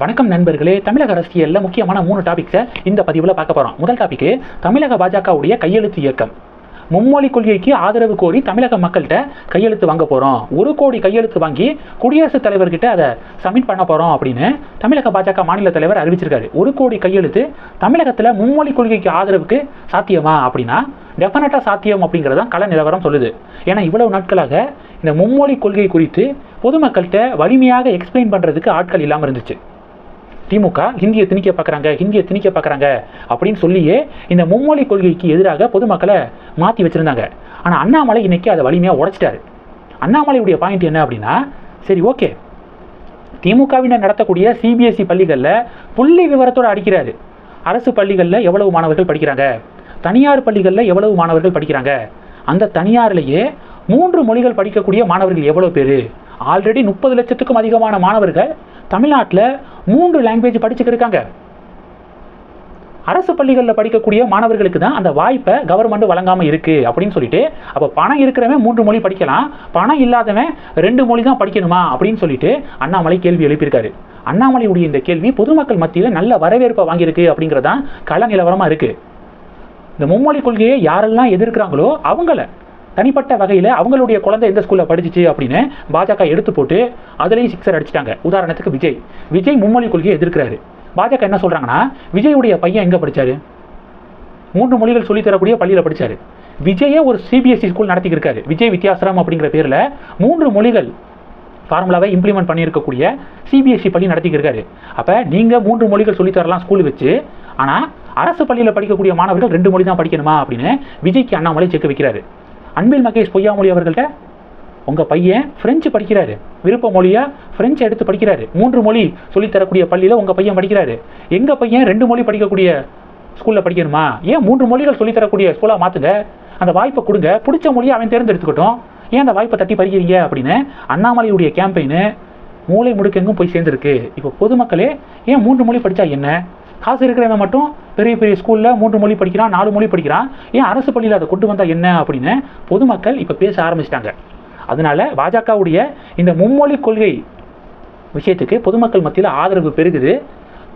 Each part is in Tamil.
வணக்கம் நண்பர்களே தமிழக அரசியலில் முக்கியமான மூணு டாபிக்ஸை இந்த பதிவில் பார்க்க போகிறோம் முதல் டாபிக் தமிழக பாஜகவுடைய கையெழுத்து இயக்கம். மும்மொழி கொள்கைக்கு ஆதரவு கோரி தமிழக மக்கள்கிட்ட கையெழுத்து வாங்க போகிறோம் ஒரு கோடி கையெழுத்து வாங்கி குடியரசுத் தலைவர்கிட்ட அதை சப்மிட் பண்ண போகிறோம் அப்படின்னு தமிழக பாஜக மாநில தலைவர் அறிவிச்சிருக்காரு. ஒரு கோடி கையெழுத்து தமிழகத்தில் மும்மொழி கொள்கைக்கு ஆதரவுக்கு சாத்தியமா அப்படின்னா டெஃபினட்டாக சாத்தியம் அப்படிங்கிறது தான் கள நிலவரம் சொல்லுது. ஏன்னா இவ்வளவு நாட்களாக இந்த மும்மொழி கொள்கை குறித்து பொதுமக்கள்கிட்ட வலிமையாக எக்ஸ்பிளைன் பண்ணுறதுக்கு ஆட்கள் இல்லாமல் இருந்துச்சு. திமுக ஹிந்தியை திணிக்க பார்க்குறாங்க ஹிந்தியை திணிக்க பார்க்குறாங்க அப்படின்னு சொல்லியே இந்த மும்மொழி கொள்கைக்கு எதிராக பொதுமக்களை மாற்றி வச்சுருந்தாங்க. ஆனால் அண்ணாமலை இன்னைக்கு அதை வலிமையாக உடைச்சிட்டாரு. அண்ணாமலையுடைய பாயிண்ட் என்ன அப்படின்னா சரி ஓகே திமுகவினர் நடத்தக்கூடிய சிபிஎஸ்இ பள்ளிகளில் புள்ளி விவரத்தோடு அடிக்கிறாரு. அரசு பள்ளிகளில் எவ்வளவு மாணவர்கள் படிக்கிறாங்க? தனியார் பள்ளிகளில் எவ்வளவு மாணவர்கள் படிக்கிறாங்க? அந்த தனியார்லேயே மூன்று மொழிகள் படிக்கக்கூடிய மாணவர்கள் எவ்வளோ பேர்? ஆல்ரெடி முப்பது லட்சத்துக்கும் அதிகமான மாணவர்கள் தமிழ்நாட்டில் மூன்று லாங்குவேஜ் படிச்சுக்கிருக்காங்க. அரசு பள்ளிகளில் படிக்கக்கூடிய மாணவர்களுக்கு தான் அந்த வாய்ப்பை கவர்மெண்ட் வழங்காமல் இருக்குது அப்படின்னு சொல்லிட்டு அப்போ பணம் இருக்கிறவன் மூன்று மொழி படிக்கலாம் பணம் இல்லாதவன் ரெண்டு மொழி தான் படிக்கணுமா அப்படின்னு சொல்லிட்டு அண்ணாமலை கேள்வி எழுப்பியிருக்காரு. அண்ணாமலையுடைய இந்த கேள்வி பொதுமக்கள் மத்தியில் நல்ல வரவேற்பை வாங்கியிருக்கு அப்படிங்கிறதான் கள நிலவரமாக இருக்குது இந்த மும்மொழி கொள்கையை யாரெல்லாம் எதிர்க்கிறாங்களோ அவங்கள தனிப்பட்ட வகையில் அவங்களுடைய குழந்தை எந்த ஸ்கூலில் படிச்சிச்சு அப்படின்னு பாஜக எடுத்து போட்டு அதுலேயும் சிக்ஸர் அடிச்சிட்டாங்க. உதாரணத்துக்கு விஜய். விஜய் மும்மொழி கொள்கையை எதிர்க்கிறாரு. பாஜக என்ன சொல்கிறாங்கன்னா விஜயுடைய பையன் எங்கே படித்தார் மூன்று மொழிகள் சொல்லித்தரக்கூடிய பள்ளியில் படித்தார் விஜயே ஒரு சிபிஎஸ்சி ஸ்கூல் நடத்திக்கிருக்காரு விஜய் வித்யாசிரம் அப்படிங்கிற பேரில் மூன்று மொழிகள் ஃபார்முலாவை இம்ப்ளிமெண்ட் பண்ணியிருக்கக்கூடிய சிபிஎஸ்சி பள்ளி நடத்திக்கிருக்காரு அப்போ நீங்கள் மூன்று மொழிகள் சொல்லித் தரலாம் ஸ்கூல் வச்சு ஆனால் அரசு பள்ளியில் படிக்கக்கூடிய மாணவர்கள் ரெண்டு மொழி தான் படிக்கணுமா அப்படின்னு விஜய்க்கு அண்ணாமலை செக் வைக்கிறாரு. அன்பில் மகேஷ் பொய்யாமொழி அவர்கள்ட்ட உங்கள் பையன் ஃப்ரெஞ்சு படிக்கிறாரு. விருப்ப மொழியாக ஃப்ரெஞ்சு எடுத்து படிக்கிறாரு. மூன்று மொழி சொல்லித்தரக்கூடிய பள்ளியில் உங்கள் பையன் படிக்கிறாரு. எங்கள் பையன் ரெண்டு மொழி படிக்கக்கூடிய ஸ்கூலில் படிக்கணுமா? ஏன் மூன்று மொழிகள் சொல்லித்தரக்கூடிய ஸ்கூலாக மாற்றுங்க அந்த வாய்ப்பை கொடுங்க. பிடிச்ச மொழியை அவன் தேர்ந்தெடுத்துக்கட்டும். ஏன் அந்த வாய்ப்பை தட்டி பறிக்கிறீங்க? அப்படின்னு அண்ணாமலையுடைய கேம்பெயின் மூளை முடுக்கெங்கும் போய் சேர்ந்துருக்கு. இப்போ பொதுமக்களே ஏன் மூன்று மொழி படித்தா என்ன? காசு இருக்கிறவன் மட்டும் பெரிய பெரிய ஸ்கூலில் மூன்று மொழி படிக்கிறான் நாலு மொழி படிக்கிறான். ஏன் அரசு பள்ளியில் அதை கொண்டு வந்தால் என்ன அப்படின்னு பொதுமக்கள் இப்போ பேச ஆரம்பிச்சிட்டாங்க. அதனால பாஜகவுடைய இந்த மும்மொழி கொள்கை விஷயத்துக்கு பொதுமக்கள் மத்தியில் ஆதரவு பெருகுது.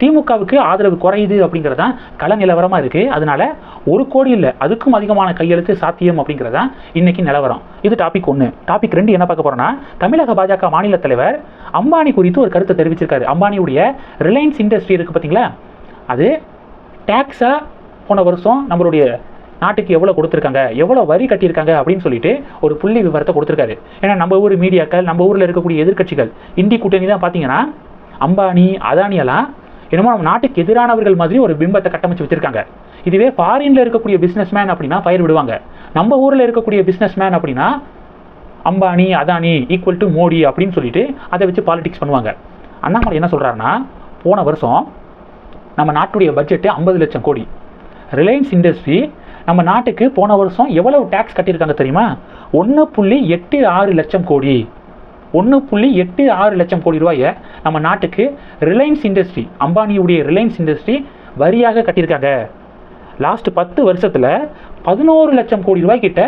திமுகவுக்கு ஆதரவு குறையுது அப்படிங்கிறதான் கள நிலவரமாக இருக்குது அதனால் ஒரு கோடி இல்லை அதுக்கும் அதிகமான கையெழுத்து சாத்தியம் அப்படிங்கிறதான் இன்றைக்கி நிலவரம். இது டாபிக் ஒன்று டாபிக் ரெண்டு என்ன பார்க்க போகிறோன்னா தமிழக பாஜக மாநில தலைவர் அம்பானி குறித்து ஒரு கருத்தை தெரிவிச்சிருக்காரு. அம்பானியுடைய ரிலையன்ஸ் இண்டஸ்ட்ரி இருக்குது பார்த்தீங்களா அது டேக்ஸாக போன வருஷம் நம்மளுடைய நாட்டுக்கு எவ்வளோ கொடுத்துருக்காங்க? எவ்வளோ வரி கட்டியிருக்காங்க? அப்படின்னு சொல்லிட்டு ஒரு புள்ளி விவரத்தை கொடுத்துருக்காரு. ஏன்னா நம்ம ஊர் மீடியாக்கள் நம்ம ஊரில் இருக்கக்கூடிய எதிர்க்கட்சிகள் இந்தி கூட்டணி தான் பார்த்தீங்கன்னா அம்பானி அதானியெல்லாம் என்னமோ நம்ம நாட்டுக்கு எதிரானவர்கள் மாதிரி ஒரு பிம்பத்தை கட்டமைச்சு வச்சிருக்காங்க. இதுவே ஃபாரின்ல இருக்கக்கூடிய பிஸ்னஸ் மேன் அப்படின்னா பயிர் விடுவாங்க. நம்ம ஊரில் இருக்கக்கூடிய பிஸ்னஸ் மேன் அப்படின்னா அம்பானி அதானி ஈக்குவல் டு மோடி அப்படின்னு சொல்லிட்டு அதை வச்சு பாலிடிக்ஸ் பண்ணுவாங்க. அண்ணாமலை என்ன சொல்கிறாருன்னா போன வருஷம் நம்ம நாட்டுடைய பட்ஜெட்டு ஐம்பது லட்சம் கோடி. ரிலையன்ஸ் இண்டஸ்ட்ரி நம்ம நாட்டுக்கு போன வருஷம் எவ்வளவு டேக்ஸ் கட்டியிருக்காங்க தெரியுமா? ஒன்று புள்ளி எட்டு ஆறு லட்சம் கோடி. ஒன்று புள்ளி எட்டு ஆறு லட்சம் கோடி ரூபாயை நம்ம நாட்டுக்கு ரிலையன்ஸ் இண்டஸ்ட்ரி அம்பானியுடைய ரிலையன்ஸ் இண்டஸ்ட்ரி வரியாக கட்டியிருக்காங்க. லாஸ்ட் பத்து வருஷத்தில் பதினோரு லட்சம் கோடி ரூபாய்க்கிட்ட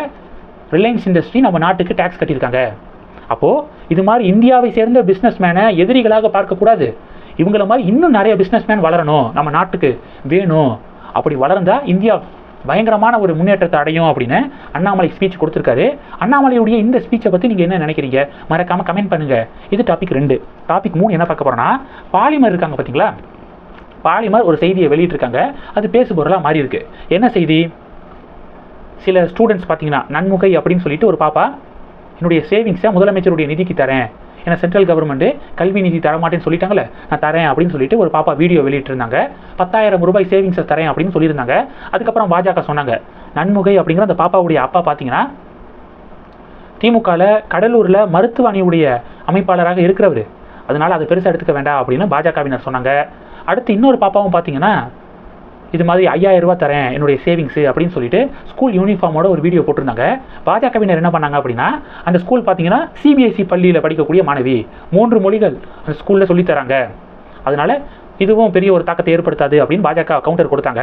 ரிலையன்ஸ் இண்டஸ்ட்ரி நம்ம நாட்டுக்கு டேக்ஸ் கட்டியிருக்காங்க. அப்போது இது மாதிரி இந்தியாவை சேர்ந்த பிஸ்னஸ் மேனை எதிரிகளாக பார்க்கக்கூடாது. இவங்கள மாதிரி இன்னும் நிறைய பிஸ்னஸ்மேன் வளரணும். நம்ம நாட்டுக்கு வேணும். அப்படி வளர்ந்தால் இந்தியா பயங்கரமான ஒரு முன்னேற்றத்தை அடையும் அப்படின்னு அண்ணாமலை ஸ்பீச் கொடுத்துருக்காரு. அண்ணாமலையுடைய இந்த ஸ்பீச்சை பற்றி நீங்கள் என்ன நினைக்கிறீங்க? மறக்காமல் கமெண்ட் பண்ணுங்கள் இது டாபிக் ரெண்டு. டாபிக் மூணு என்ன பார்க்க போகிறோன்னா பாலிமர் இருக்காங்க பார்த்தீங்களா பாலிமர் ஒரு செய்தியை வெளியிட்டிருக்காங்க. அது பேசுபொருளாக மாறி இருக்கு. என்ன செய்தி? சில ஸ்டூடெண்ட்ஸ் பார்த்தீங்கன்னா நன்முகை அப்படின்னு சொல்லிட்டு ஒரு பாப்பா என்னுடைய சேவிங்ஸை முதலமைச்சருடைய நிதிக்கு தரேன். ஏன்னா சென்ட்ரல் கவர்மெண்ட் கல்வி நிதி தரமாட்டேன்னு சொல்லிட்டாங்களே நான் தரேன் அப்படின்னு சொல்லிட்டு ஒரு பாப்பா வீடியோ வெளியிட்டிருந்தாங்க. பத்தாயிரம் ரூபாய் சேவிங்ஸை தரேன் அப்படின்னு சொல்லியிருந்தாங்க. அதுக்கப்புறம் பாஜக சொன்னாங்க நன்முகை அப்படிங்கிற அந்த பாப்பாவுடைய அப்பா பார்த்தீங்கன்னா திமுகவில் கடலூரில் மருத்துவ அணியுடைய அமைப்பாளராக இருக்கிறவர். அதனால் அதை பெருசாக எடுத்துக்க வேண்டாம் அப்படின்னு பாஜகவினர் சொன்னாங்க. அடுத்து இன்னொரு பாப்பாவும் பார்த்தீங்கன்னா இது மாதிரி ஐயாயிரம் ரூபா தரேன் என்னுடைய சேவிங்ஸு அப்படின்னு சொல்லிட்டு ஸ்கூல் யூனிஃபார்மோட ஒரு வீடியோ போட்டிருந்தாங்க. பாஜகவினர் என்ன பண்ணாங்க அப்படின்னா அந்த ஸ்கூல் பார்த்தீங்கன்னா சிபிஎஸ்சி பள்ளியில் படிக்கக்கூடிய மாணவி. மூன்று மொழிகள் அந்த ஸ்கூலில் சொல்லித்தராங்க அதனால் அதனால இதுவும் பெரிய ஒரு தாக்கத்தை ஏற்படுத்தாது அப்படின்னு பாஜக கவுண்டர் கொடுத்தாங்க.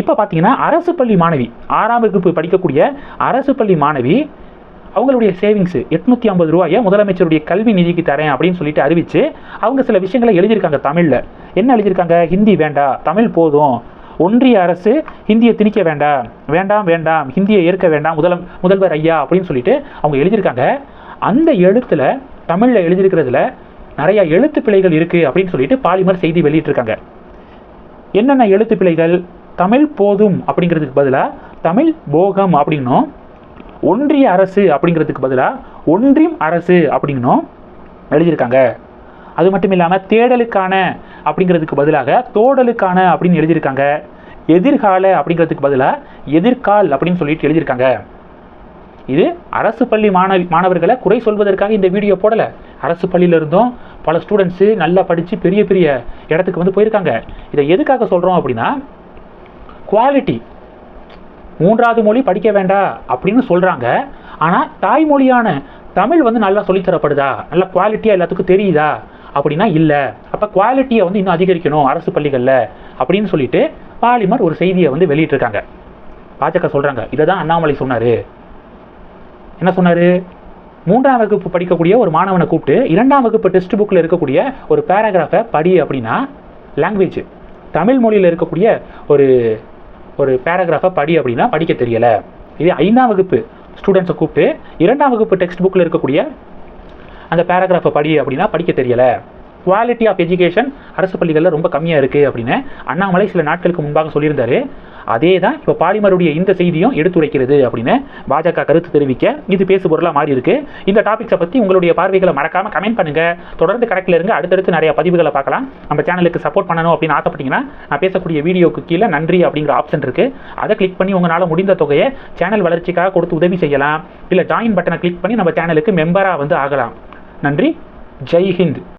இப்போ பார்த்தீங்கன்னா அரசு பள்ளி மாணவி ஆறாம் வகுப்பு படிக்கக்கூடிய அரசு பள்ளி மாணவி அவங்களுடைய சேவிங்ஸ் எட்நூற்றி ஐம்பது ரூபாயை முதலமைச்சருடைய கல்வி நிதிக்கு தரேன் அப்படின்னு சொல்லிட்டு அறிவித்து அவங்க சில விஷயங்களை எழுதியிருக்காங்க தமிழில். என்ன எழுதியிருக்காங்க? ஹிந்தி வேண்டாம் தமிழ் போதும். ஒன்றிய அரசு ஹிந்தியை திணிக்க வேண்டாம் வேண்டாம் வேண்டாம் ஹிந்தியை ஏற்க வேண்டாம் முதல முதல்வர் ஐயா அப்படின்னு சொல்லிட்டு அவங்க எழுதியிருக்காங்க. அந்த எழுத்தில் தமிழில் எழுதியிருக்கிறதுல நிறைய எழுத்து பிழைகள் இருக்குது அப்படின்னு சொல்லிட்டு பாலிமர் செய்தி வெளியிட்டிருக்காங்க. என்னென்ன எழுத்து பிழைகள்? தமிழ் போதும் அப்படிங்கிறதுக்கு பதிலாக தமிழ் போகம் அப்படின்னும் ஒன்றிய அரசு அப்படிங்கிறதுக்கு பதிலாக ஒன்றியம் அரசு அப்படின்னும் எழுதியிருக்காங்க. அது மட்டும் இல்லாமல் தேடலுக்கான அப்படிங்கிறதுக்கு பதிலாக தோடலுக்கான அப்படின்னு எழுதியிருக்காங்க. எதிர்கால அப்படிங்கிறதுக்கு பதிலாக எதிர்கால் அப்படின்னு சொல்லிட்டு எழுதியிருக்காங்க. இது அரசு பள்ளி மாணவி மாணவர்களை குறை சொல்வதற்காக இந்த வீடியோ போடலை. அரசு பள்ளியில இருந்தும் பல ஸ்டூடெண்ட்ஸு நல்லா படித்து பெரிய பெரிய இடத்துக்கு வந்து போயிருக்காங்க. இதை எதுக்காக சொல்கிறோம் அப்படின்னா குவாலிட்டி மூன்றாவது மொழி படிக்க வேண்டாம் அப்படின்னு சொல்கிறாங்க ஆனால் தாய்மொழியான தமிழ் வந்து நல்லா சொல்லித்தரப்படுதா? நல்ல குவாலிட்டியாக எல்லாத்துக்கும் தெரியுதா? அப்படின்னா இல்லை. அப்போ குவாலிட்டியை வந்து இன்னும் அதிகரிக்கணும் அரசு பள்ளிகளில் அப்படின்னு சொல்லிட்டு பாலிமர் ஒரு செய்தியை வந்து வெளியிட்டிருக்காங்க. பாஜக சொல்கிறாங்க இதை தான் அண்ணாமலை சொன்னார். என்ன சொன்னார்? மூன்றாம் வகுப்பு படிக்கக்கூடிய ஒரு மாணவனை கூப்பிட்டு இரண்டாம் வகுப்பு டெக்ஸ்ட் புக்கில் இருக்கக்கூடிய ஒரு பேராகிராஃபை படி அப்படின்னா லாங்குவேஜ் தமிழ் மொழியில் இருக்கக்கூடிய ஒரு ஒரு பேராகிராஃபை படி அப்படின்னா படிக்க தெரியலை. இதே ஐந்தாம் வகுப்பு ஸ்டூடெண்ட்ஸை கூப்பிட்டு இரண்டாம் வகுப்பு டெக்ஸ்ட் புக்கில் இருக்கக்கூடிய அந்த பேராகிராஃபை படி அப்படின்னா படிக்க தெரியலை. குவாலிட்டி ஆஃப் எஜுகேஷன் அரசு பள்ளிகளில் ரொம்ப கம்மியாக இருக்குது அப்படின்னு அண்ணாமலை சில நாட்களுக்கு முன்பாக சொல்லியிருந்தாரு. அதே தான் இப்போ பாலிமருடைய இந்த செய்தியும் எடுத்துரைக்கிறது அப்படின்னு பாஜக கருத்து தெரிவிக்க இது பேசு பொருளாக மாறி இருக்கு இந்த டாபிக்ஸை பற்றி உங்களுடைய பார்வைகளை மறக்காம கமெண்ட் பண்ணுங்க. தொடர்ந்து கணக்கில் இருங்க. அடுத்தடுத்து நிறைய பதிவுகளை பார்க்கலாம். நம்ம சேனலுக்கு சப்போர்ட் பண்ணணும் அப்படின்னு ஆசைப்பட்டீங்கன்னா நான் பேசக்கூடிய வீடியோக்கு கீழே நன்றி அப்படிங்கிற ஆப்ஷன் இருக்கு. அதை கிளிக் பண்ணி உங்களால் முடிந்த தொகையை சேனல் வளர்ச்சிக்காக கொடுத்து உதவி செய்யலாம். இல்லை ஜாயின் பட்டனை கிளிக் பண்ணி நம்ம சேனலுக்கு மெம்பராக வந்து ஆகலாம். நன்றி. ஜெய் ஹிந்த்